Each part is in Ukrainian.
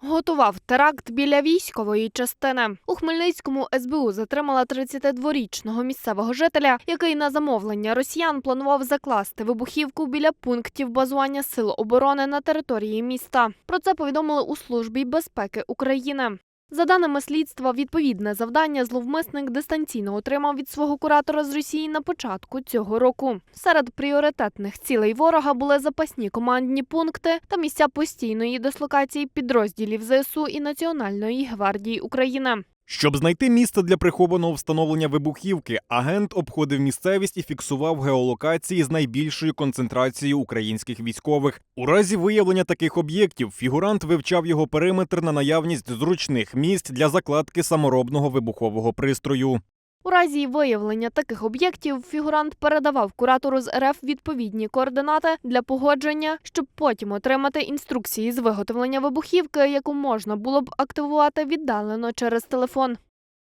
Готував теракт біля військової частини. У Хмельницькому СБУ затримала 32-річного місцевого жителя, який на замовлення росіян планував закласти вибухівку біля пунктів базування сил оборони на території міста. Про це повідомили у службі безпеки України. За даними слідства, відповідне завдання зловмисник дистанційно отримав від свого куратора з Росії на початку цього року. Серед пріоритетних цілей ворога були запасні командні пункти та місця постійної дислокації підрозділів ЗСУ і Національної гвардії України. Щоб знайти місце для прихованого встановлення вибухівки, агент обходив місцевість і фіксував геолокації з найбільшою концентрацією українських військових. У разі виявлення таких об'єктів фігурант вивчав його периметр на наявність зручних місць для закладки саморобного вибухового пристрою. У разі виявлення таких об'єктів фігурант передавав куратору з РФ відповідні координати для погодження, щоб потім отримати інструкції з виготовлення вибухівки, яку можна було б активувати віддалено через телефон.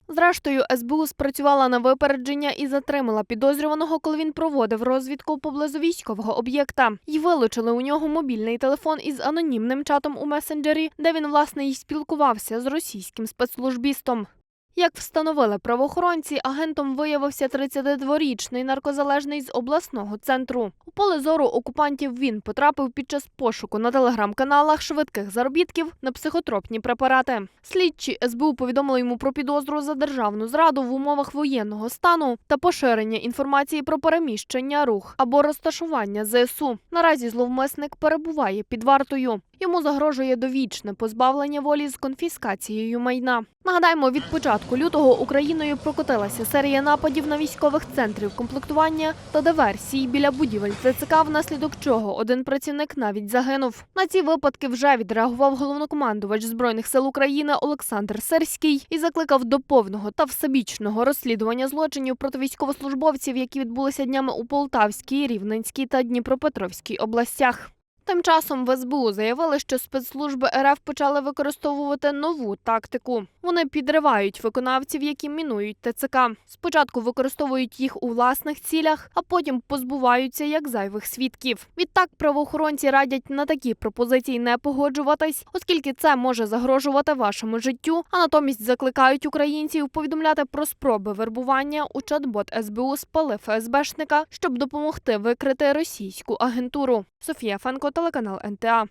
Зрештою, СБУ спрацювала на випередження і затримала підозрюваного, коли він проводив розвідку поблизу військового об'єкта. І вилучили у нього мобільний телефон із анонімним чатом у месенджері, де він власне й спілкувався з російським спецслужбістом. Як встановили правоохоронці, агентом виявився 32-річний наркозалежний з обласного центру. У поле зору окупантів він потрапив під час пошуку на телеграм-каналах швидких заробітків на психотропні препарати. Слідчі СБУ повідомили йому про підозру за державну зраду в умовах воєнного стану та поширення інформації про переміщення, рух або розташування ЗСУ. Наразі зловмисник перебуває під вартою. Йому загрожує довічне позбавлення волі з конфіскацією майна. Нагадаємо, від початку лютого Україною прокотилася серія нападів на військових центрів комплектування та диверсій біля будівель ТЦК, внаслідок чого один працівник навіть загинув. На ці випадки вже відреагував головнокомандувач збройних сил України Олександр Серський і закликав до повного та всебічного розслідування злочинів проти військовослужбовців, які відбулися днями у Полтавській, Рівненській та Дніпропетровській областях. Тим часом в СБУ заявили, що спецслужби РФ почали використовувати нову тактику. Вони підривають виконавців, які мінують ТЦК. Спочатку використовують їх у власних цілях, а потім позбуваються як зайвих свідків. Відтак правоохоронці радять на такі пропозиції не погоджуватись, оскільки це може загрожувати вашому життю. А натомість закликають українців повідомляти про спроби вербування у чат-бот СБУ спали ФСБшника, щоб допомогти викрити російську агентуру. Софія Фенко, телеканал НТА.